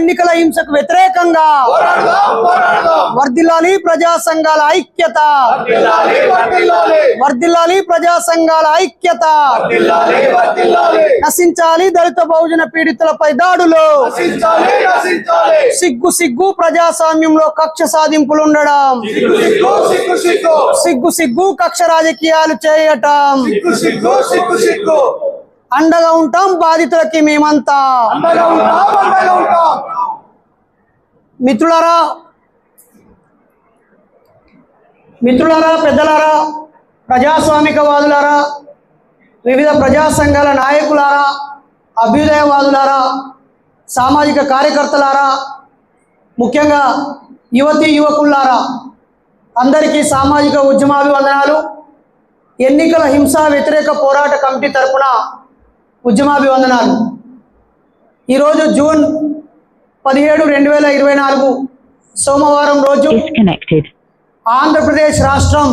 ఎన్నికల హింసకు వ్యతిరేకంగా పోరాడదాం వర్ధిల్లాలి ప్రజా సంఘాల ఐక్యత. వర్ధిల్లాలి ప్రజా సంఘాల ఐక్యత. నశించాలి దళిత బహుజన పీడితులపై దాడులు. సిగ్గు సిగ్గు ప్రజాస్వామ్యంలో కక్ష సాధింపులు ఉండడం. సిగ్గు సిగ్గు కక్ష రాజకీయాలు చేయటం. అండగా ఉంటాం బాధితులకి మేమంతా. అండగా ఉంటాం అండగా ఉంటాం. మిత్రులారా మిత్రులారా పెద్దలారా ప్రజాస్వామికవాదులారా వివిధ ప్రజా సంఘాల నాయకులారా అభ్యుదయవాదులారా సామాజిక కార్యకర్తలారా ముఖ్యంగా యువతి యువకులారా అందరికీ సామాజిక ఉద్యమాభివందనాలు. ఎన్నికల హింసా వ్యతిరేక పోరాట కమిటీ తరపున ఉద్యమాభివందనాలు ఈరోజు జూన్ పదిహేడు రెండు వేల ఇరవై నాలుగు సోమవారం రోజు. ఆంధ్రప్రదేశ్ రాష్ట్రం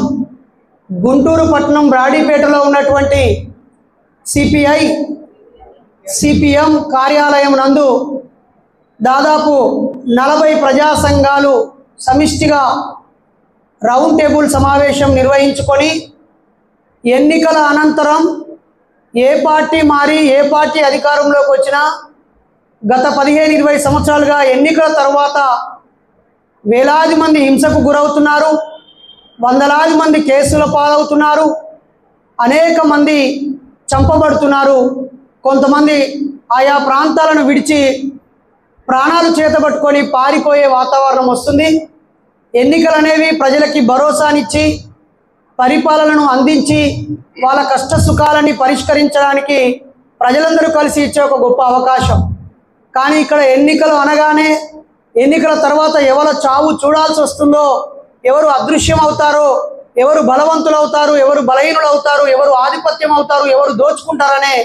గుంటూరు పట్టణం రాడీపేటలో ఉన్నటువంటి సిపిఐ సిపిఎం కార్యాలయం నందు దాదాపు నలభై ప్రజా సంఘాలు సమిష్టిగా రౌండ్ టేబుల్ సమావేశం నిర్వహించుకొని ఎన్నికల అనంతరం ఏ పార్టీ మారి ఏ పార్టీ అధికారంలోకి వచ్చినా గత పదిహేను ఇరవై సంవత్సరాలుగా ఎన్నికల తర్వాత వేలాది మంది హింసకు గురవుతున్నారు వందలాది మంది కేసుల పాలవుతున్నారు అనేక మంది చంపబడుతున్నారు. కొంతమంది ఆయా ప్రాంతాలను విడిచి ప్రాణాలు చేతబట్టుకొని పారిపోయే వాతావరణం వస్తుంది. ఎన్నికలు అనేవి ప్రజలకి భరోసానిచ్చి పరిపాలనను అందించి వాళ్ళ కష్ట సుఖాలని పరిష్కరించడానికి ప్రజలందరూ కలిసి ఇచ్చే ఒక గొప్ప అవకాశం. కానీ ఇక్కడ ఎన్నికలు అనగానే ఎన్నికల తర్వాత ఎవరు చావు చూడాల్సి వస్తుందో ఎవరు అదృశ్యం అవుతారో ఎవరు బలవంతులు అవుతారు ఎవరు బలహీనులు అవుతారు ఎవరు ఆధిపత్యం అవుతారు ఎవరు దోచుకుంటారనే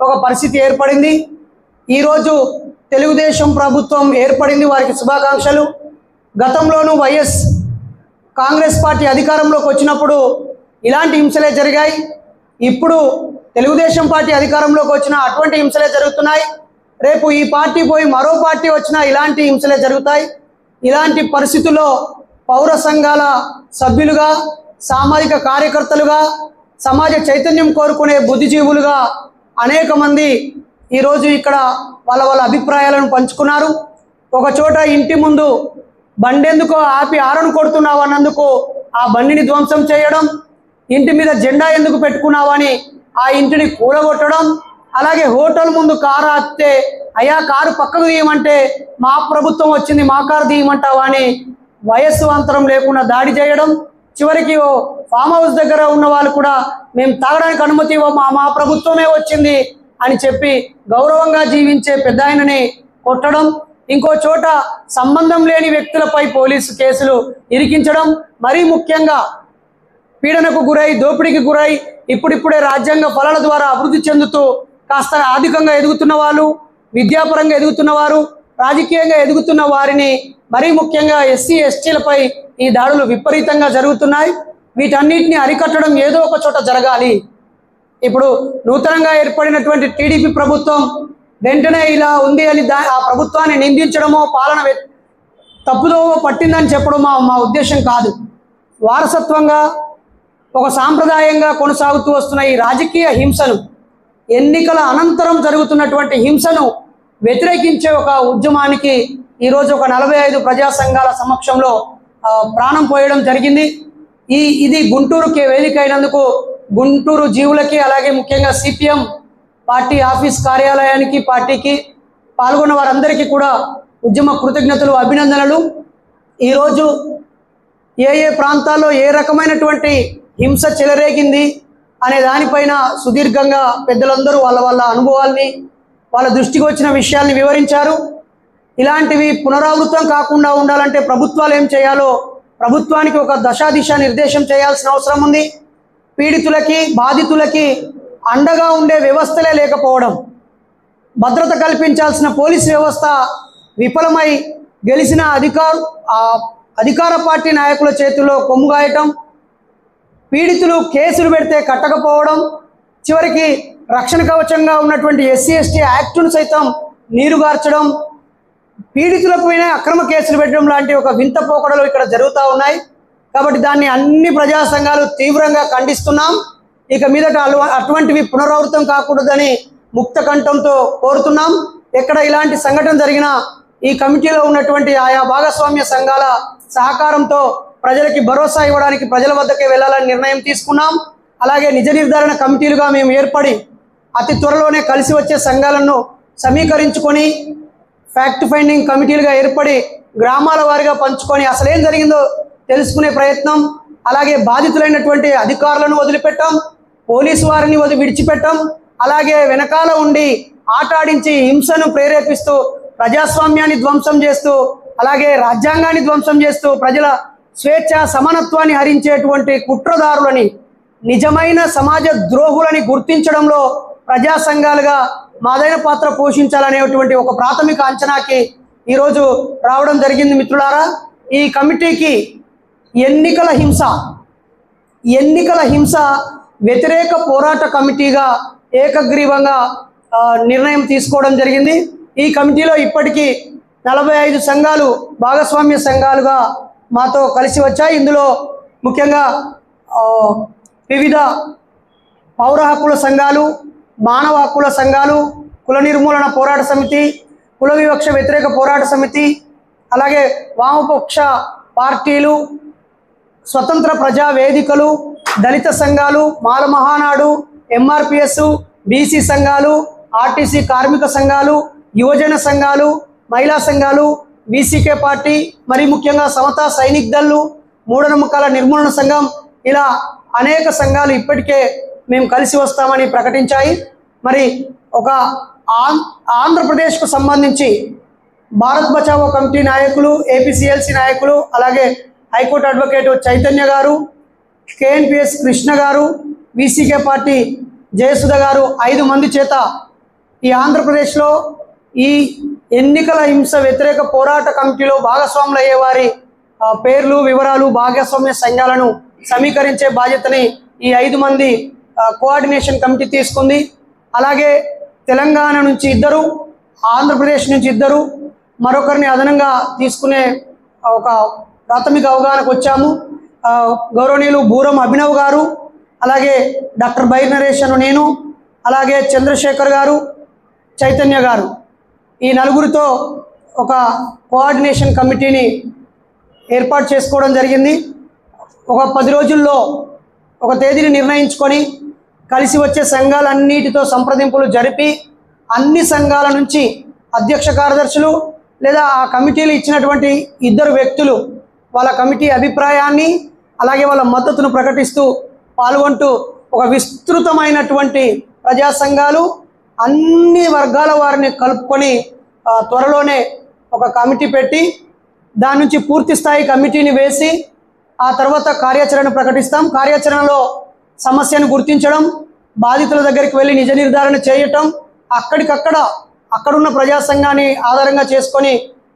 ఒక పరిస్థితి ఏర్పడింది. ఈరోజు తెలుగుదేశం ప్రభుత్వం ఏర్పడింది వారికి శుభాకాంక్షలు. గతంలోనూ వైఎస్ కాంగ్రెస్ పార్టీ అధికారంలోకి వచ్చినప్పుడు ఇలాంటి హింసలే జరిగాయి. ఇప్పుడు తెలుగుదేశం పార్టీ అధికారంలోకి వచ్చిన అటువంటి హింసలే జరుగుతున్నాయి. రేపు ఈ పార్టీ పోయి మరో పార్టీ వచ్చినా ఇలాంటి హింసలే జరుగుతాయి. ఇలాంటి పరిస్థితుల్లో పౌర సంఘాల సభ్యులుగా సామాజిక కార్యకర్తలుగా సమాజ చైతన్యం కోరుకునే బుద్ధిజీవులుగా అనేక మంది ఈరోజు ఇక్కడ వాళ్ళ వాళ్ళ అభిప్రాయాలను పంచుకున్నారు. ఒక చోట ఇంటి ముందు బండెందుకో ఆపి ఆరను కొడుతున్నావు అన్నందుకు ఆ బండిని ధ్వంసం చేయడం ఇంటి మీద జెండా ఎందుకు పెట్టుకున్నావని ఆ ఇంటిని కూలగొట్టడం అలాగే హోటల్ ముందు కారు ఆపితే అయ్యా కారు పక్కకు తీయమంటే మా ప్రభుత్వం వచ్చింది మా కారు తీయమంటావా? అని వయస్సు అంతరం లేకుండా దాడి చేయడం చివరికి ఓ ఫామ్ హౌస్ దగ్గర ఉన్న వాళ్ళు కూడా మేము తాగడానికి అనుమతి ఇవ్వమా మా మా ప్రభుత్వమే వచ్చింది అని చెప్పి గౌరవంగా జీవించే పెద్ద ఆయనని కొట్టడం ఇంకో చోట సంబంధం లేని వ్యక్తులపై పోలీసు కేసులు ఇరికించడం మరీ ముఖ్యంగా పీడనకు గురై దోపిడీకి గురై ఇప్పుడిప్పుడే రాజ్యాంగ ఫలాల ద్వారా అభివృద్ధి చెందుతూ కాస్త ఆర్థికంగా ఎదుగుతున్న వాళ్ళు విద్యాపరంగా ఎదుగుతున్న వారు రాజకీయంగా ఎదుగుతున్న వారిని మరీ ముఖ్యంగా ఎస్సీ ఎస్టీలపై ఈ దాడులు విపరీతంగా జరుగుతున్నాయి. వీటన్నిటిని అరికట్టడం ఏదో ఒక చోట జరగాలి. ఇప్పుడు నూతనంగా ఏర్పడినటువంటి టీడీపీ ప్రభుత్వం వెంటనే ఇలా ఉంది అని దా ఆ ప్రభుత్వాన్ని నిందించడమో పాలన వ్య- పట్టిందని చెప్పడం మా మా ఉద్దేశం కాదు. వారసత్వంగా ఒక సాంప్రదాయంగా కొనసాగుతూ వస్తున్న ఈ రాజకీయ హింసను ఎన్నికల అనంతరం జరుగుతున్నటువంటి హింసను వ్యతిరేకించే ఒక ఉద్యమానికి ఈరోజు ఒక నలభై ఐదు ప్రజా సంఘాల సమక్షంలో ప్రాణం పోయడం జరిగింది. ఈ ఇది గుంటూరుకి వేదిక అయినందుకు గుంటూరు జీవులకి అలాగే ముఖ్యంగా సిపిఎం పార్టీ ఆఫీస్ కార్యాలయానికి పార్టీకి పాల్గొన్న వారందరికీ కూడా ఉద్యమ కృతజ్ఞతలు అభినందనలు. ఈరోజు ఏ ఏ ప్రాంతాల్లో ఏ రకమైనటువంటి హింస చెలరేగింది అనే దానిపైన సుదీర్ఘంగా పెద్దలందరూ వాళ్ళ వాళ్ళ అనుభవాల్ని వాళ్ళ దృష్టికి వచ్చిన విషయాల్ని వివరించారు. ఇలాంటివి పునరావృతం కాకుండా ఉండాలంటే ప్రభుత్వాలు ఏం చేయాలో ప్రభుత్వానికి ఒక దశా దిశ నిర్దేశం చేయాల్సిన అవసరం ఉంది. పీడితులకి బాధితులకి అండగా ఉండే వ్యవస్థలే లేకపోవడం భద్రత కల్పించాల్సిన పోలీస్ వ్యవస్థ విఫలమై గెలిచిన అధికారు అధికార పార్టీ నాయకుల చేతుల్లో కొమ్ముగాయటం పీడితులు కేసులు పెడితే కట్టకపోవడం చివరికి రక్షణ కవచంగా ఉన్నటువంటి ఎస్సీ ఎస్టీ యాక్టును సైతం నీరుగార్చడం పీడితుల పైన అక్రమ కేసులు పెట్టడం లాంటి ఒక వింత పోకడలు ఇక్కడ జరుగుతూ ఉన్నాయి. కాబట్టి దాన్ని అన్ని ప్రజా సంఘాలు తీవ్రంగా ఖండిస్తున్నాం. ఇక మీదట అటువంటివి పునరావృతం కాకూడదని ముక్త కంఠంతో కోరుతున్నాం. ఎక్కడ ఇలాంటి సంఘటన జరిగినా ఈ కమిటీలో ఉన్నటువంటి ఆయా భాగస్వామ్య సంఘాల సహకారంతో ప్రజలకి భరోసా ఇవ్వడానికి ప్రజల వద్దకే వెళ్ళాలని నిర్ణయం తీసుకున్నాం. అలాగే నిజ నిర్ధారణ కమిటీలుగా మేము ఏర్పడి అతి త్వరలోనే కలిసి వచ్చే సంఘాలను సమీకరించుకొని ఫ్యాక్ట్ ఫైండింగ్ కమిటీలుగా ఏర్పడి గ్రామాల వారిగా పంచుకొని అసలేం జరిగిందో తెలుసుకునే ప్రయత్నం. అలాగే బాధితులైనటువంటి అధికారులను వదిలిపెట్టాం. పోలీసు వారిని వదిలి విడిచిపెట్టాం. అలాగే వెనకాల ఉండి ఆటాడించి హింసను ప్రేరేపిస్తూ ప్రజాస్వామ్యాన్ని ధ్వంసం చేస్తూ అలాగే రాజ్యాంగాన్ని ధ్వంసం చేస్తూ ప్రజల స్వేచ్ఛ సమానత్వాన్ని హరించేటువంటి కుట్రదారులని నిజమైన సమాజ ద్రోహులని గుర్తించడంలో ప్రజా సంఘాలుగా మాదైన పాత్ర పోషించాలనేటువంటి ఒక ప్రాథమిక అంచనాకి ఈరోజు రావడం జరిగింది మిత్రులారా. ఈ కమిటీకి ఎన్నికల హింస ఎన్నికల హింస వ్యతిరేక పోరాట కమిటీగా ఏకగ్రీవంగా నిర్ణయం తీసుకోవడం జరిగింది. ఈ కమిటీలో ఇప్పటికీ నలభై ఐదు సంఘాలు భాగస్వామ్య సంఘాలుగా మాతో కలిసి వచ్చాయి. ఇందులో ముఖ్యంగా వివిధ పౌర హక్కుల సంఘాలు మానవ హక్కుల సంఘాలు కుల నిర్మూలన పోరాట సమితి కుల వివక్ష వ్యతిరేక పోరాట సమితి అలాగే వామపక్ష పార్టీలు స్వతంత్ర ప్రజా వేదికలు దళిత సంఘాలు మాల మహానాడు ఎంఆర్పిఎస్ బీసీ సంఘాలు ఆర్టీసీ కార్మిక సంఘాలు యువజన సంఘాలు మహిళా సంఘాలు వీసీకే పార్టీ మరి ముఖ్యంగా సమతా సైనిక్ దళ్ళు మూఢనమ్మకాల నిర్మూలన సంఘం ఇలా అనేక సంఘాలు ఇప్పటికే మేము కలిసి వస్తామని ప్రకటించాయి. మరి ఒక ఆం ఆంధ్రప్రదేశ్కు సంబంధించి భారత్ బచావో కమిటీ నాయకులు ఏపీసీఎల్సీ నాయకులు అలాగే హైకోర్టు అడ్వకేట్ చైతన్య గారు కేఎన్పిఎస్ కృష్ణ గారు వీసీకే పార్టీ జయసుధ గారు ఐదు మంది చేత ఈ ఆంధ్రప్రదేశ్లో ఈ ఎన్నికల హింస వ్యతిరేక పోరాట కమిటీలో భాగస్వాములు అయ్యే వారి పేర్లు వివరాలు భాగస్వామ్య సంఘాలను సమీకరించే బాధ్యతని ఈ ఐదు మంది కోఆర్డినేషన్ కమిటీ తీసుకుంది. అలాగే తెలంగాణ నుంచి ఇద్దరు ఆంధ్రప్రదేశ్ నుంచి ఇద్దరు మరొకరిని అదనంగా తీసుకునే ఒక ప్రాథమిక అవగాహనకు వచ్చాము. గౌరవనీయులు బూరం అభినవ్ గారు అలాగే డాక్టర్ బైర్ నరేష్ అను నేను అలాగే చంద్రశేఖర్ గారు చైతన్య గారు. ఈ నలుగురితో ఒక కోఆర్డినేషన్ కమిటీని ఏర్పాటు చేసుకోవడం జరిగింది. ఒక పది రోజుల్లో ఒక తేదీని నిర్ణయించుకొని కలిసి వచ్చే సంఘాలన్నిటితో సంప్రదింపులు జరిపి అన్ని సంఘాల నుంచి అధ్యక్ష కార్యదర్శులు లేదా ఆ కమిటీలు ఇచ్చినటువంటి ఇద్దరు వ్యక్తులు వాళ్ళ కమిటీ అభిప్రాయాన్ని అలాగే వాళ్ళ మద్దతును ప్రకటిస్తూ పాల్గొంటూ ఒక విస్తృతమైనటువంటి ప్రజా సంఘాలు అన్ని వర్గాల వారిని కలుపుకొని త్వరలోనే ఒక కమిటీ పెట్టి దాని నుంచి పూర్తి స్థాయి కమిటీని వేసి ఆ తర్వాత కార్యాచరణ ప్రకటిస్తాం. కార్యాచరణలో సమస్యను గుర్తించడం బాధితుల దగ్గరికి వెళ్ళి నిజ నిర్ధారణ చేయటం అక్కడికక్కడ అక్కడున్న ప్రజా సంఘాన్ని ఆధారంగా చేసుకొని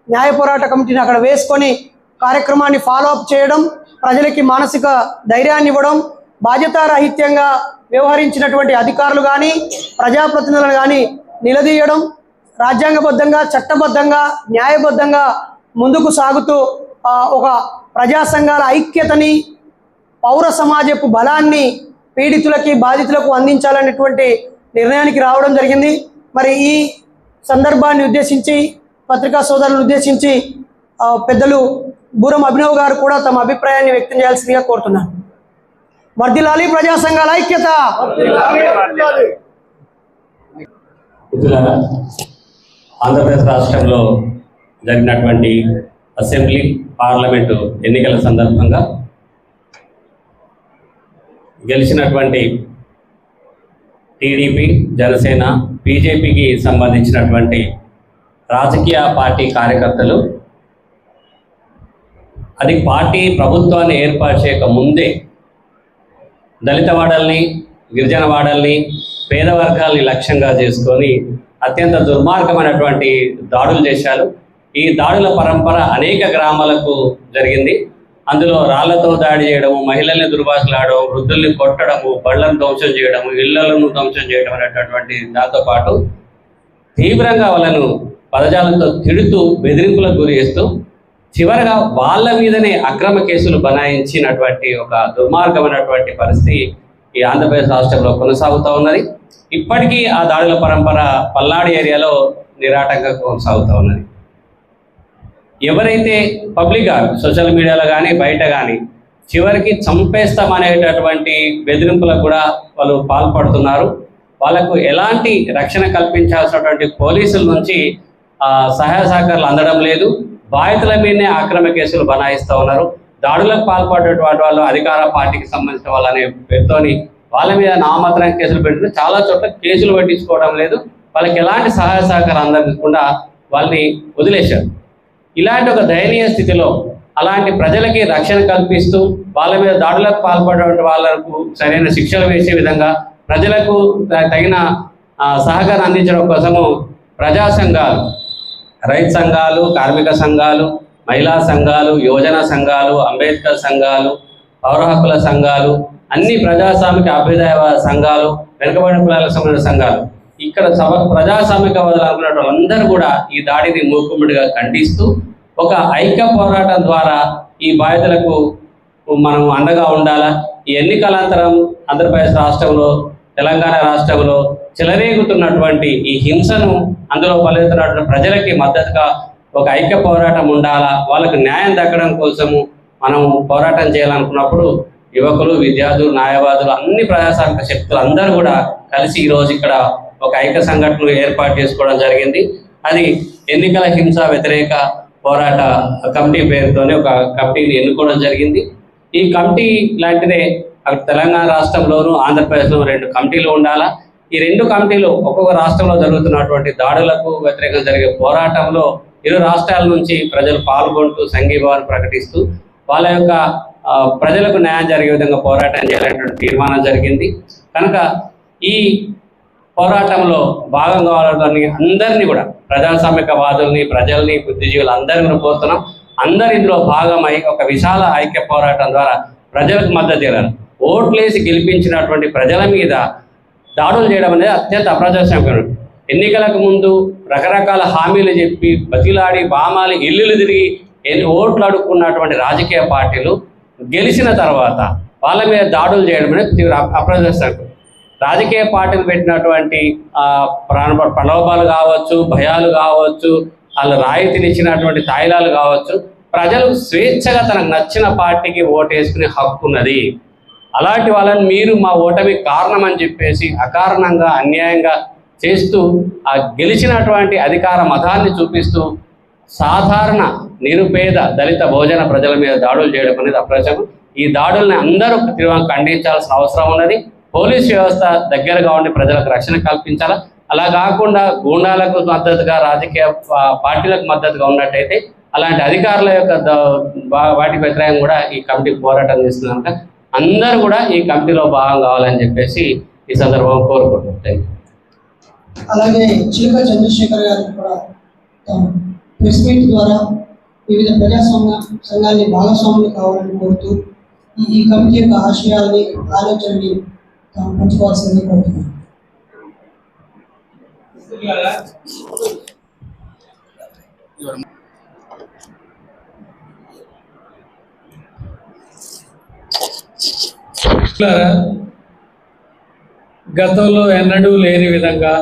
న్యాయ పోరాట కమిటీని అక్కడ వేసుకొని కార్యక్రమాన్ని ఫాలో అప్ చేయడం ప్రజలకి మానసిక ధైర్యాన్ని ఇవ్వడం బాధ్యతారాహిత్యంగా వ్యవహరించినటువంటి అధికారులు కానీ ప్రజాప్రతినిధులను కానీ నిలదీయడం రాజ్యాంగబద్ధంగా చట్టబద్ధంగా న్యాయబద్ధంగా ముందుకు సాగుతూ ఒక ప్రజా సంఘాల ఐక్యతని పౌర సమాజపు బలాన్ని పీడితులకి బాధితులకు అందించాలనేటువంటి నిర్ణయానికి రావడం జరిగింది. మరి ఈ సందర్భాన్ని ఉద్దేశించి పత్రికా సోదరులను ఉద్దేశించి పెద్దలు బూరం అభినవ్ గారు కూడా తమ అభిప్రాయాన్ని వ్యక్తం చేయాల్సిందిగా కోరుతున్నాను. వర్దిలాలి ప్రజా సంఘాల ఐక్యత. ఆంధ్రప్రదేశ్ రాష్ట్రంలో జరిగినటువంటి అసెంబ్లీ పార్లమెంటు ఎన్నికల సందర్భంగా గెలిచినటువంటి టీడీపీ జనసేన బీజేపీకి సంబంధించినటువంటి రాజకీయ పార్టీ కార్యకర్తలు అది పార్టీ ప్రభుత్వాన్ని ఏర్పరిచేక ముందే దళిత వాడల్ని గిరిజన వాడల్ని పేద వర్గాల్ని లక్ష్యంగా చేసుకొని అత్యంత దుర్మార్గమైనటువంటి దాడులు చేశారు. ఈ దాడుల పరంపర అనేక గ్రామాలకు జరిగింది. అందులో రాళ్ళతో దాడి చేయడము మహిళల్ని దుర్భాషలాడడం వృద్ధుల్ని కొట్టడము బళ్ళను ధ్వంసం చేయడము ఇళ్ళను ధ్వంసం చేయడం అనేటటువంటి దాంతో పాటు తీవ్రంగా వాళ్ళను పదజాలంతో తిడుతూ బెదిరింపులకు గురి చేస్తూ చివరగా వాళ్ళ మీదనే అక్రమ కేసులు బనాయించినటువంటి ఒక దుర్మార్గమైనటువంటి పరిస్థితి ఈ ఆంధ్రప్రదేశ్ రాష్ట్రంలో కొనసాగుతూ ఉన్నది. ఇప్పటికీ ఆ దాడుల పరంపర పల్నాడు ఏరియాలో నిరాటంగా కొనసాగుతూ ఉన్నది. ఎవరైతే పబ్లిక్గా సోషల్ మీడియాలో కానీ బయట కానీ చివరికి చంపేస్తామనేటటువంటి బెదిరింపులకు కూడా వాళ్ళు పాల్పడుతున్నారు. వాళ్ళకు ఎలాంటి రక్షణ కల్పించాల్సినటువంటి పోలీసుల నుంచి సహాయ సహకారాలు అందడం లేదు. బాధితుల మీదనే ఆక్రమ కేసులు బనాయిస్తూ ఉన్నారు. దాడులకు పాల్పడేటువంటి వాళ్ళు అధికార పార్టీకి సంబంధించిన వాళ్ళనే పేరుతోని వాళ్ళ మీద నామమాత్రం కేసులు పెడుతున్నారు చాలా చోట్ల కేసులు పట్టించుకోవడం లేదు. వాళ్ళకి ఎలాంటి సహాయ సహకారం అందకుండా వాళ్ళని వదిలేశారు. ఇలాంటి ఒక దయనీయ స్థితిలో అలాంటి ప్రజలకి రక్షణ కల్పిస్తూ వాళ్ళ మీద దాడులకు పాల్పడేటువంటి వాళ్ళకు సరైన శిక్షలు వేసే విధంగా ప్రజలకు తగిన సహకారం అందించడం కోసము ప్రజా సంఘాలు రైతు సంఘాలు కార్మిక సంఘాలు మహిళా సంఘాలు యువజన సంఘాలు అంబేద్కర్ సంఘాలు పౌర హక్కుల సంఘాలు అన్ని ప్రజాస్వామిక అభ్యుదయ సంఘాలు వెనుకబడిన కులాలకు సంబంధించిన సంఘాలు. ఇక్కడ సభ ప్రజాస్వామికవాదులు అనుకున్న వాళ్ళందరూ కూడా ఈ దాడిని మూకుమ్మడిగా ఖండిస్తూ ఒక ఐక్య పోరాటం ద్వారా ఈ బాధితులకు మనం అండగా ఉండాలా? ఈ ఎన్నికలంతరం ఆంధ్రప్రదేశ్ రాష్ట్రంలో తెలంగాణ రాష్ట్రంలో చెలరేగుతున్నటువంటి ఈ హింసను అందులో పలుతున్నటువంటి ప్రజలకి మద్దతుగా ఒక ఐక్య పోరాటం ఉండాలా? వాళ్ళకు న్యాయం దక్కడం కోసము మనం పోరాటం చేయాలనుకున్నప్పుడు యువకులు విద్యార్థులు న్యాయవాదులు అన్ని ప్రజాస్వామిక శక్తులు అందరూ కూడా కలిసి ఈ రోజు ఇక్కడ ఒక ఐక్య సంఘటన ఏర్పాటు చేసుకోవడం జరిగింది. అది ఎన్నికల హింస వ్యతిరేక పోరాట కమిటీ పేరుతోనే ఒక కమిటీని ఎన్నుకోవడం జరిగింది. ఈ కమిటీ లాంటిదే అక్కడ తెలంగాణ రాష్ట్రంలోను ఆంధ్రప్రదేశ్లో రెండు కమిటీలు ఉండాలా? ఈ రెండు కమిటీలు ఒక్కొక్క రాష్ట్రంలో జరుగుతున్నటువంటి దాడులకు వ్యతిరేకంగా జరిగే పోరాటంలో ఇరు రాష్ట్రాల నుంచి ప్రజలు పాల్గొంటూ సంఘీభావాన్ని ప్రకటిస్తూ వాళ్ళ యొక్క ప్రజలకు న్యాయం జరిగే విధంగా పోరాటం చేయాలనేటువంటి తీర్మానం జరిగింది. కనుక ఈ పోరాటంలో భాగం కావాలని అందరినీ కూడా ప్రజాస్వామికవాదుల్ని ప్రజల్ని బుద్ధిజీవులు అందరిని కోరుతున్నాం. అందరు ఇందులో భాగమై ఒక విశాల ఐక్య పోరాటం ద్వారా ప్రజలకు మద్దతు ఇవ్వాలి ఓట్లేసి గెలిపించినటువంటి ప్రజల మీద దాడులు చేయడం అనేది అత్యంత అప్రజాస్వామ్యం ఎన్నికలకు ముందు రకరకాల హామీలు చెప్పి బతిలాడి బామాలి ఇల్లులు తిరిగి ఎన్ని ఓట్లు అడుక్కున్నటువంటి రాజకీయ పార్టీలు గెలిచిన తర్వాత వాళ్ళ మీద దాడులు చేయడం అనేది తీవ్ర అప్రజాస్వామ్యం రాజకీయ పార్టీలు పెట్టినటువంటి ప్రాణ ప్రలోభాలు కావచ్చు భయాలు కావచ్చు వాళ్ళు రాయితీనిచ్చినటువంటి తాయిలాలు కావచ్చు ప్రజలు స్వేచ్ఛగా తనకు నచ్చిన పార్టీకి ఓటేసుకునే హక్కు ఉన్నది. అలాంటి వాళ్ళని మీరు మా ఓటమి కారణం అని చెప్పేసి అకారణంగా అన్యాయంగా చేస్తూ ఆ గెలిచినటువంటి అధికార మతాన్ని చూపిస్తూ సాధారణ నిరుపేద దళిత భోజన ప్రజల మీద దాడులు చేయడం అనేది అప్రచం ఈ దాడుల్ని అందరూ తీవ్రంగా ఖండించాల్సిన అవసరం ఉన్నది. పోలీస్ వ్యవస్థ దగ్గరగా ఉండి ప్రజలకు రక్షణ కల్పించాలా? అలా కాకుండా గూండాలకు మద్దతుగా రాజకీయ పార్టీలకు మద్దతుగా ఉన్నట్టయితే అలాంటి అధికారుల యొక్క వాటి వా- వాటికి వ్యతిరేకంగా కూడా ఈ కమిటీ పోరాటం చేస్తుంది కనుక అందరూ కూడా ఈ కమిటీలో భాగం కావాలని చెప్పేసి ఈ సందర్భంగా కోరుకుంటున్నాం. థ్యాంక్ యూ అలాగే చిలుక చంద్రశేఖర్ గారు కూడా ప్రెస్ మీట్ ద్వారా వివిధ ప్రజాస్వామ్య సంఘాన్ని భాగస్వాములు కావాలని కోరుతూ ఈ కమిటీ యొక్క ఆశయాల్ని ఆలోచనని పంచుకోవాల్సింది కోరుతున్నాను మిత్రులారా, గతంలో ఎన్నడూ లేని విధంగా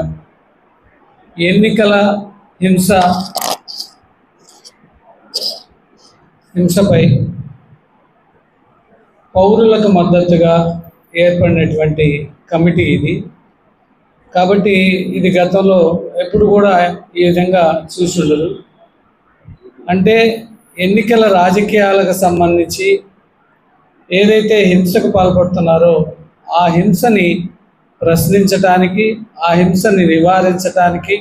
ఎన్నికల హింస హింసపై పౌరులకు మద్దతుగా ఏర్పడినటువంటి కమిటీ ఇది. కాబట్టి ఇది గతంలో ఎప్పుడు కూడా ఈ విధంగా చూసి ఉండదు. అంటే ఎన్నికల రాజకీయాలకు సంబంధించి ఏదైతే హింసకు పాల్పడుతున్నారో ఆ హింసని ప్రశ్నించటానికి ఆ హింసని నివారించటానికి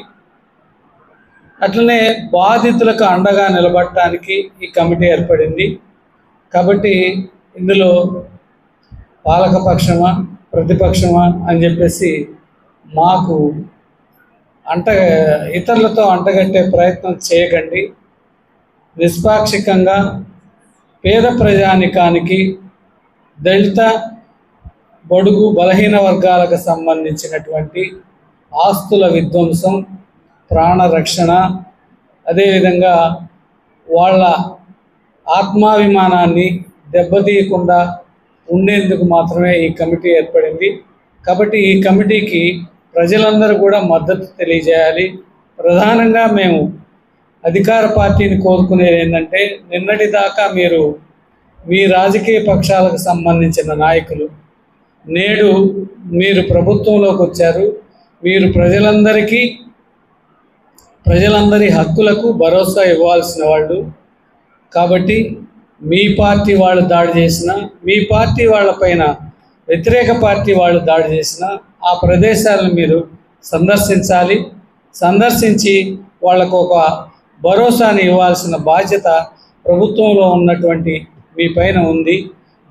అట్లనే బాధితులకు అండగా నిలబడటానికి ఈ కమిటీ ఏర్పడింది. కాబట్టి ఇందులో పాలకపక్షమా ప్రతిపక్షమా అని చెప్పేసి మాకు అంట ఇతరులతో అంటగట్టే ప్రయత్నం చేయకండి. నిష్పాక్షికంగా పేద ప్రజానికానికి దళిత బడుగు బలహీన వర్గాలకు సంబంధించినటువంటి ఆస్తుల విధ్వంసం ప్రాణ రక్షణ అదేవిధంగా వాళ్ళ ఆత్మాభిమానాన్ని దెబ్బతీయకుండా ఉండేందుకు మాత్రమే ఈ కమిటీ ఏర్పడింది. కాబట్టి ఈ కమిటీకి ప్రజలందరూ కూడా మద్దతు తెలియజేయాలి. ప్రధానంగా మేము అధికార పార్టీని కోరుకునేది ఏంటంటే నిన్నటి దాకా మీరు మీ రాజకీయ పక్షాలకు సంబంధించిన నాయకులు. నేడు మీరు ప్రభుత్వంలోకి వచ్చారు. మీరు ప్రజలందరికీ ప్రజలందరి హక్కులకు భరోసా ఇవ్వాల్సిన వాళ్ళు. కాబట్టి మీ పార్టీ వాళ్ళు దాడి చేసిన మీ పార్టీ వాళ్ళపైన వ్యతిరేక పార్టీ వాళ్ళు దాడి చేసిన ఆ ప్రదేశాలను మీరు సందర్శించాలి. సందర్శించి వాళ్ళకు ఒక భరోసాని ఇవ్వాల్సిన బాధ్యత ప్రభుత్వంలో ఉన్నటువంటి మీ పైన ఉంది.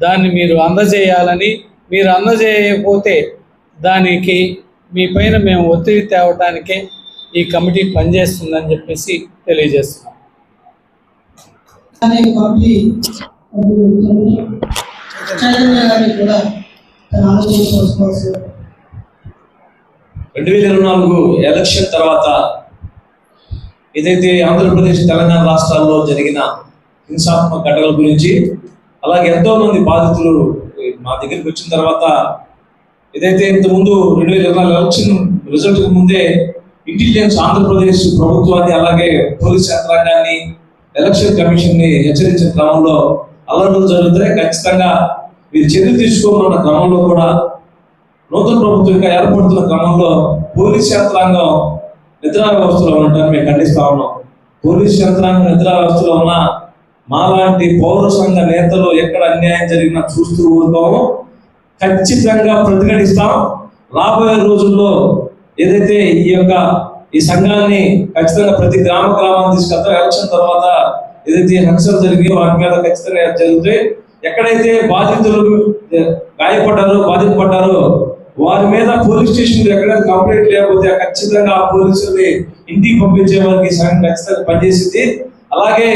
దాన్ని మీరు అందజేయాలని మీరు అందజేయకపోతే దానికి మీ పైన మేము ఒత్తిడి తేవటానికే ఈ కమిటీ పనిచేస్తుందని చెప్పేసి తెలియజేస్తున్నాం. రెండు వేల ఇరవై నాలుగు ఎలక్షన్ తర్వాత ఏదైతే ఆంధ్రప్రదేశ్ తెలంగాణ రాష్ట్రాల్లో జరిగిన హింసాత్మక ఘటనల గురించి. అలాగే ఎంతో మంది బాధితులు మా దగ్గరికి వచ్చిన తర్వాత ఏదైతే ఇంతకుముందు రెండు వేల ఇరవై నాలుగు ఎలక్షన్ రిజల్ట్ ముందే ఇంటెలిజెన్స్ ఆంధ్రప్రదేశ్ ప్రభుత్వాన్ని అలాగే పోలీస్ యంత్రాంగాన్ని ఎలక్షన్ కమిషన్ని హెచ్చరించిన క్రమంలో అల్లర్లు జరుగుతాయి. ఖచ్చితంగా మీరు చర్యలు తీసుకోమన్న క్రమంలో కూడా నూతన ప్రభుత్వం ఇంకా ఏర్పడుతున్న క్రమంలో పోలీస్ యంత్రాంగం నిద్రా వ్యవస్థలో ఉండటాన్ని మేము ఖండిస్తా ఉన్నాం. పోలీస్ యంత్రాంగం నిద్రా వ్యవస్థలో ఉన్న మాలాంటి పౌర సంఘ నేతలు ఎక్కడ అన్యాయం జరిగినా చూస్తూ ఊరుకోము ఖచ్చితంగా ప్రతిఘటిస్తాం. రాబోయే రోజుల్లో ఏదైతే ఈ యొక్క ఈ సంఘాన్ని ఖచ్చితంగా ప్రతి గ్రామ గ్రామాన్ని తీసుకెళ్తాం ఎలక్షన్ తర్వాత ఏదైతే హింసలు జరిగి వాటి మీద ఖచ్చితంగా జరుగుతాయి ఎక్కడైతే బాధితులు గాయపడ్డారో బాధితపడ్డారో వారి మీద పోలీస్ స్టేషన్ ఎక్కడైతే కంప్లైంట్ లేకపోతే ఖచ్చితంగా ఆ పోలీసుల్ని ఇంటికి పంపించే వారికి ఈ సంఘం ఖచ్చితంగా పనిచేసింది. అలాగే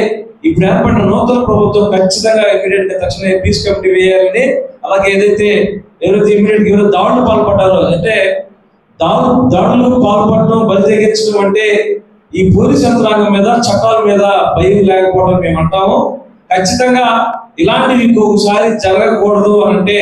ఇప్పుడు ఏర్పడిన నూతన ప్రభుత్వం ఖచ్చితంగా ఇమీడియట్గా తక్షణమే పీస్ కమిటీ వేయాలని అలాగే ఏదైతే ఎవరైతే ఇమీడియట్గా ఎవరైతే దాడులు పాల్పడ్డారో అంటే దాడు దాడులకు పాల్పడడం బలి తెగించడం అంటే ఈ పోలీస్ యంత్రాంగం మీద చట్టాల మీద భయం లేకపోవడం మేము అంటాము. ఖచ్చితంగా ఇలాంటివి ఇంకొకసారి జరగకూడదు అంటే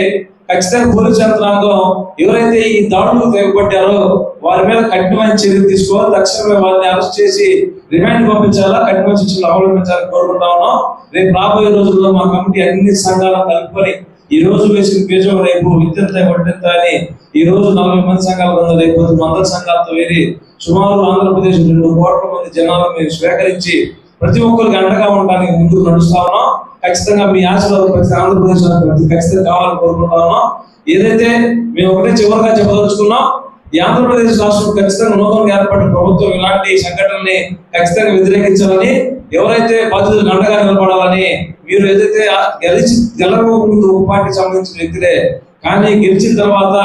ఖచ్చితంగా పోలీస్ యంత్రాంగం ఎవరైతే ఈ దాడులు తెగబట్టారో వారి మీద కఠినమైన చర్యలు తీసుకోవాలి. తక్షణమే వారిని అరెస్ట్ చేసి రిమాండ్ పంపించాలా? కఠినమైన శిక్షలు అవలంబించాలని కోరుకుంటా ఉన్నాం. రేపు రాబోయే రోజుల్లో మా కమిటీ అన్ని సంఘాలను కలుపుకొని ఈ రోజు వేసిన పేజం రేపు విద్యంత వడ్డింత అని ఈ రోజు నలభై మంది సంఘాలు ఉంది రేపు మందల సంఘాలతో వేరి సుమారు ఆంధ్రప్రదేశ్ రెండు కోట్ల మంది జనాలను మేము స్వీకరించి ప్రతి ఒక్కరికి అండగా ఉండడానికి ముందుకు నడుస్తా ఉన్నాం. ఖచ్చితంగా మీ ఆశీర్వాదం ప్రతి ఆంధ్రప్రదేశ్ ప్రతి ఖచ్చితంగా కావాలని కోరుకుంటా ఉన్నాం. ఏదైతే మేము ఒకటే చివరిగా చెప్పదలుచుకున్నాం ఈ ఆంధ్రప్రదేశ్ రాష్ట్రం ఖచ్చితంగా నూతనంగా ఏర్పడిన ప్రభుత్వం ఇలాంటి సంఘటనల్ని ఖచ్చితంగా వ్యతిరేకించాలని ఎవరైతే బాధితులకు అండగా నిలబడాలని మీరు ఏదైతే గెలిచి గెలవకముందు ఒక సంబంధించిన వ్యక్తులే కానీ గెలిచిన తర్వాత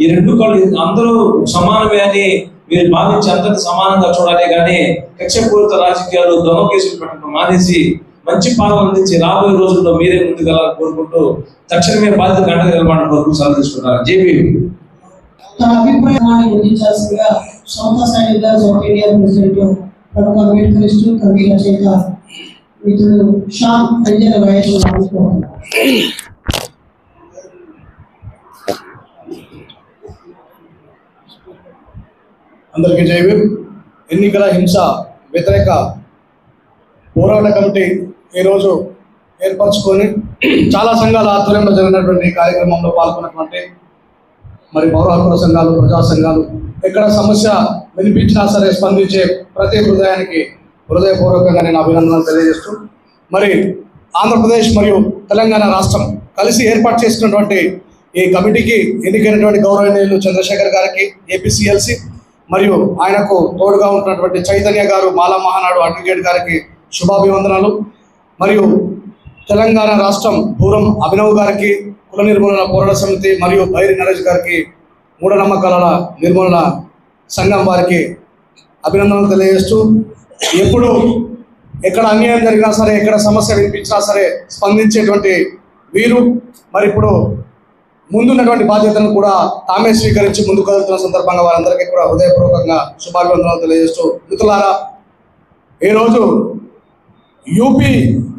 ఈ రెండు కళ్ళు అందరూ సమానమే అని మీరు భావించి అందరిని సమానంగా చూడాలి. కానీ కక్షపూరిత రాజకీయాలు దొంగ కేసులు పెట్టడం మానేసి మంచి పాలన అందించి రాబోయే రోజుల్లో మీరే ముందుకెళ్ళాలని కోరుకుంటూ తక్షణమే అండగా నిలబడడం కోరుకుంటూ సెలవు తీసుకుంటారు జేపీ. తన అభిప్రాయాన్ని గుర్తించాల్సిందిగా సొంత సైనిక సౌత్ ఇండియా ప్రెసిడెంట్ ప్రముఖ అంబేద్కరిస్టు కవి రచయిత మిత్రుడు షాన్ అంజన వయస్సు అందరికీ జైవీర్ ఎన్నికల హింస వ్యతిరేక పోరాట కమిటీ ఈరోజు ఏర్పరచుకొని చాలా సంఘాల ఆధ్వర్యంలో జరిగినటువంటి కార్యక్రమంలో పాల్గొన్నటువంటి మరి పౌర హక్కుల సంఘాలు ప్రజా సంఘాలు ఎక్కడ సమస్య వినిపించినా సరే స్పందించే ప్రతి హృదయానికి హృదయపూర్వకంగా నేను అభినందనలు తెలియజేస్తూ మరి ఆంధ్రప్రదేశ్ మరియు తెలంగాణ రాష్ట్రం కలిసి ఏర్పాటు చేసినటువంటి ఈ కమిటీకి ఎన్నికైనటువంటి గౌరవనీయులు చంద్రశేఖర్ గారికి ఏపీసీఎల్సీ మరియు ఆయనకు తోడుగా ఉంటున్నటువంటి చైతన్య గారు మాలా మహానాడు అడ్వకేట్ గారికి శుభాభివందనాలు. మరియు తెలంగాణ రాష్ట్రం పూర్వం అభినవ్ గారికి కుల నిర్మూలన పోరాట సమితి మరియు బైరి నరేష్ గారికి మూఢనమ్మకాల నిర్మూలన సంఘం వారికి అభినందనలు తెలియజేస్తూ ఎప్పుడు ఎక్కడ అన్యాయం జరిగినా సరే ఎక్కడ సమస్య వినిపించినా సరే స్పందించేటువంటి వీరు. మరి ఇప్పుడు ముందున్నటువంటి బాధ్యతను కూడా తామే స్వీకరించి ముందుకు కదులుతున్న సందర్భంగా వారందరికీ కూడా హృదయపూర్వకంగా శుభాభివందనాలు తెలియజేస్తూ మిత్రులారా ఈరోజు యూపీ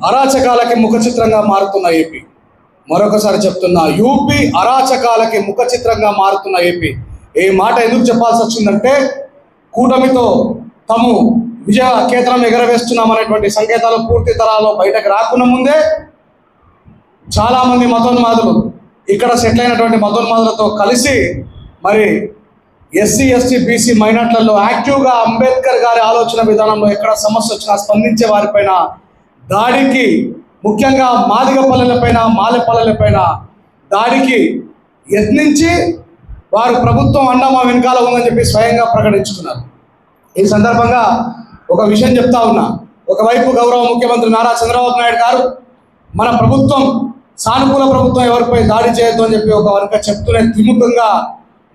అరాచకాలకి ముఖ చిత్రంగా మారుతున్న ఏపీ. మరొకసారి చెప్తున్నా యూపీ అరాచకాలకి ముఖ చిత్రంగా మారుతున్న ఏపీ. ఈ మాట ఎందుకు చెప్పాల్సి వచ్చిందంటే కూటమితో తాము విజయ కేతనం ఎగరవేస్తున్నామనేటువంటి సంకేతాలు పూర్తి తరాలో బయటకు రాకుండా ముందే చాలామంది మతోన్మాదులు ఇక్కడ సెటిల్ అయినటువంటి మధులతో కలిసి మరి ఎస్సీ ఎస్టీ బీసీ మైనార్టీలలో యాక్టివ్గా అంబేద్కర్ గారి ఆలోచన విధానంలో ఎక్కడ సమస్య వచ్చినా స్పందించే వారిపైన దాడికి ముఖ్యంగా మాదిగ పల్లెలపైన మాలెపల్లెలపైన దాడికి యత్నించి వారు ప్రభుత్వం అన్న మా వెనకాల ఉందని చెప్పి స్వయంగా ప్రకటించుకున్నారు. ఈ సందర్భంగా ఒక విషయం చెప్తా ఉన్నా. ఒకవైపు గౌరవ ముఖ్యమంత్రి నారా చంద్రబాబు నాయుడు గారు మన ప్రభుత్వం సానుకూల ప్రభుత్వం ఎవరిపై దాడి చేయొద్దు అని చెప్పి ఒక వరకు చెప్తూనే తిముఖంగా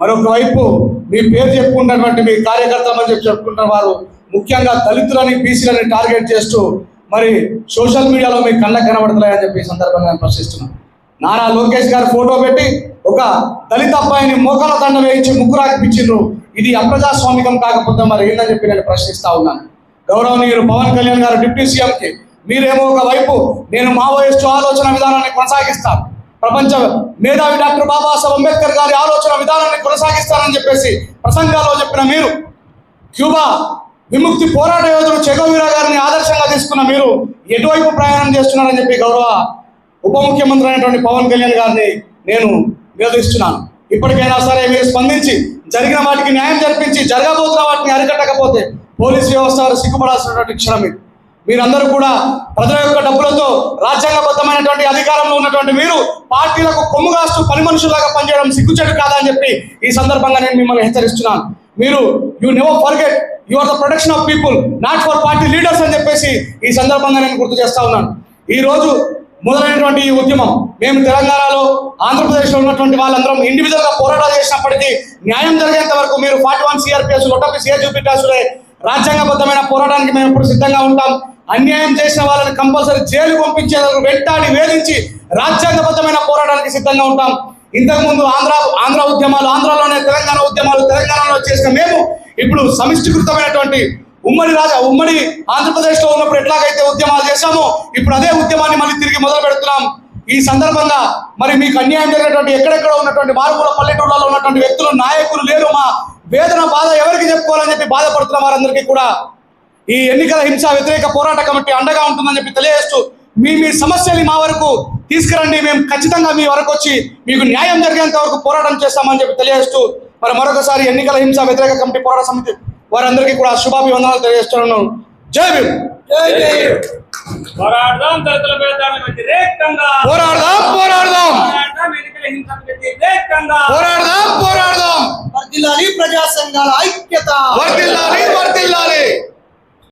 మరొక వైపు మీ పేరు చెప్పుకుంటున్నటువంటి మీ కార్యకర్తలు అని చెప్పి చెప్పుకుంటున్న వారు ముఖ్యంగా దళితులని బీసీలని టార్గెట్ చేస్తూ మరి సోషల్ మీడియాలో మీ కళ్ళకు కనబడుతున్నాయని చెప్పి సందర్భంగా నేను ప్రశ్నిస్తున్నాను. నారా లోకేష్ గారు ఫోటో పెట్టి ఒక దళిత అబ్బాయిని మోకాల దండ వేయించి ముగ్గురాకిపించిండ్రు ఇది అప్రజాస్వామికం కాకపోతే మరి ఏందని చెప్పి నేను ప్రశ్నిస్తా ఉన్నాను. గౌరవనీయులు పవన్ కళ్యాణ్ గారు డిప్యూటీ సీఎంకి మీరేమో ఒక వైపు నేను మావోయిస్టు ఆలోచన విధానాన్ని కొనసాగిస్తాను. ప్రపంచ మేధావి డాక్టర్ బాబాసాహెబ్ అంబేద్కర్ గారి ఆలోచన విధానాన్ని కొనసాగిస్తానని చెప్పేసి ప్రసంగాల్లో చెప్పిన మీరు క్యూబా విముక్తి పోరాట యోధుడు చెగోవీరా గారిని ఆదర్శంగా తీసుకున్న మీరు ఎటువైపు ప్రయాణం చేస్తున్నారని చెప్పి గౌరవ ఉప ముఖ్యమంత్రి అయినటువంటి పవన్ కళ్యాణ్ గారిని నేను నిలదీస్తున్నాను. ఇప్పటికైనా సరే మీరు స్పందించి జరిగిన వాటికి న్యాయం జరిపించి జరగబోతున్న వాటిని అరికట్టకపోతే పోలీస్ వ్యవస్థ వారు సిగ్గుపడాల్సినటువంటి క్షణం ఇది. మీరందరూ కూడా ప్రజల యొక్క డబ్బులతో రాజ్యాంగబద్ధమైనటువంటి అధికారంలో ఉన్నటువంటి మీరు పార్టీలకు కొమ్ము కాస్తూ పని మనుషులాగా పనిచేయడం సిగ్గుచేటు కాదని చెప్పి ఈ సందర్భంగా నేను మిమ్మల్ని హెచ్చరిస్తున్నాను. మీరు you never forget you are the protection of people not for party leaders అని చెప్పేసి ఈ సందర్భంగా నేను గుర్తు చేస్తా ఉన్నాను. ఈ రోజు మొదలైనటువంటి ఈ ఉద్యమం మేము తెలంగాణలో ఆంధ్రప్రదేశ్లో ఉన్నటువంటి వాళ్ళందరం ఇండివిజువల్గా పోరాటాలు చేసినప్పటికీ న్యాయం జరిగేంత వరకు మీరు ఫార్టీ వన్ సిఆర్పిఎస్ లొట్టపి సిఆర్జీపీటాసులే రాజ్యాంగబద్ధమైన పోరాటానికి మేము ఎప్పుడు సిద్ధంగా ఉంటాం. అన్యాయం చేసిన వాళ్ళని కంపల్సరీ జైలు పంపించే వెంటాడి వేధించి రాజ్యాంగబద్ధమైన పోరాటానికి సిద్ధంగా ఉంటాం. ఇంతకుముందు ఆంధ్ర ఆంధ్ర ఉద్యమాలు ఆంధ్రలోనే తెలంగాణ ఉద్యమాలు తెలంగాణలో చేసిన మేము ఇప్పుడు సమిష్టికృతమైనటువంటి ఉమ్మడి రాజా ఉమ్మడి ఆంధ్రప్రదేశ్లో ఉన్నప్పుడు ఎట్లాగైతే ఉద్యమాలు చేశామో ఇప్పుడు అదే ఉద్యమాన్ని మళ్ళీ తిరిగి మొదలు పెడుతున్నాం. ఈ సందర్భంగా మరి మీకు అన్యాయం జరిగినటువంటి ఎక్కడెక్కడ ఉన్నటువంటి మారుమూల పల్లెటూళ్ళలో ఉన్నటువంటి వ్యక్తులు నాయకులు లేరు మా. వేదన బాధ ఎవరికి చెప్పుకోవాలని చెప్పి బాధపడుతున్న వారందరికీ కూడా ఈ ఎన్నికల హింస వ్యతిరేక పోరాట కమిటీ అండగా ఉంటుందని చెప్పి తెలియజేస్తూ మీ మీ సమస్యని మా వరకు తీసుకురండి. మేము ఖచ్చితంగా మీ వరకు వచ్చి మీకు న్యాయం జరిగేంత వరకు పోరాటం చేస్తామని చెప్పి తెలియజేస్తూ మరి మరొకసారి ఎన్నికల హింస వ్యతిరేక కమిటీ పోరాట సమితి వారందరికీ కూడా శుభాభివందనాలు తెలియజేస్తున్నాను. జై భీమ్! పోరాడదాం దళితుల భేదాలకు వ్యతిరేకంగా పోరాడదాం పోరాడదాం! పోరాడదాం ప్రజా సంఘాల ఐక్యత! వర్దిల్లాలి వర్దిల్లాలి